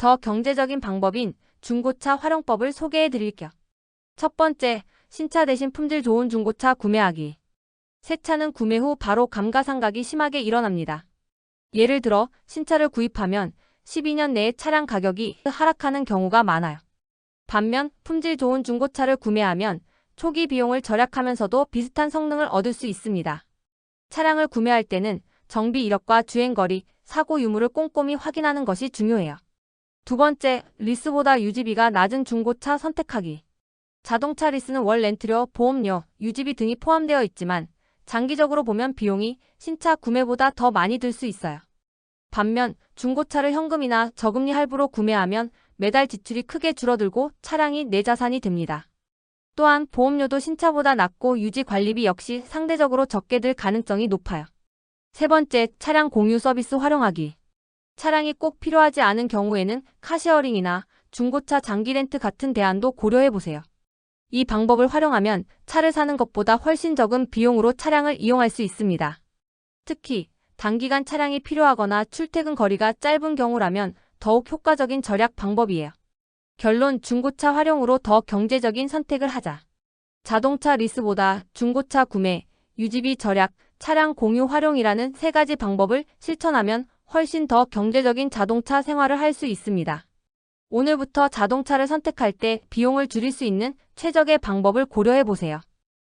더 경제적인 방법인 중고차 활용법을 소개해 드릴게요. 첫 번째, 신차 대신 품질 좋은 중고차 구매하기. 새 차는 구매 후 바로 감가상각이 심하게 일어납니다. 예를 들어 신차를 구입하면 12년 내에 차량 가격이 하락하는 경우가 많아요. 반면 품질 좋은 중고차를 구매하면 초기 비용을 절약하면서도 비슷한 성능을 얻을 수 있습니다. 차량을 구매할 때는 정비 이력과 주행거리, 사고 유무를 꼼꼼히 확인하는 것이 중요해요. 두 번째, 리스보다 유지비가 낮은 중고차 선택하기. 자동차 리스는 월 렌트료, 보험료, 유지비 등이 포함되어 있지만 장기적으로 보면 비용이 신차 구매보다 더 많이 들 수 있어요. 반면 중고차를 현금이나 저금리 할부로 구매하면 매달 지출이 크게 줄어들고 차량이 내 자산이 됩니다. 또한 보험료도 신차보다 낮고 유지 관리비 역시 상대적으로 적게 들 가능성이 높아요. 세 번째, 차량 공유 서비스 활용하기. 차량이 꼭 필요하지 않은 경우에는 카시어링이나 중고차 장기 렌트 같은 대안도 고려해 보세요. 이 방법을 활용하면 차를 사는 것보다 훨씬 적은 비용으로 차량을 이용할 수 있습니다. 특히 단기간 차량이 필요하거나 출퇴근 거리가 짧은 경우라면 더욱 효과적인 절약 방법이에요. 결론 중고차 활용으로 더 경제적인 선택을 하자. 자동차 리스보다 중고차 구매, 유지비 절약, 차량 공유 활용이라는 세 가지 방법을 실천하면 훨씬 더 경제적인 자동차 생활을 할 수 있습니다. 오늘부터 자동차를 선택할 때 비용을 줄일 수 있는 최적의 방법을 고려해 보세요.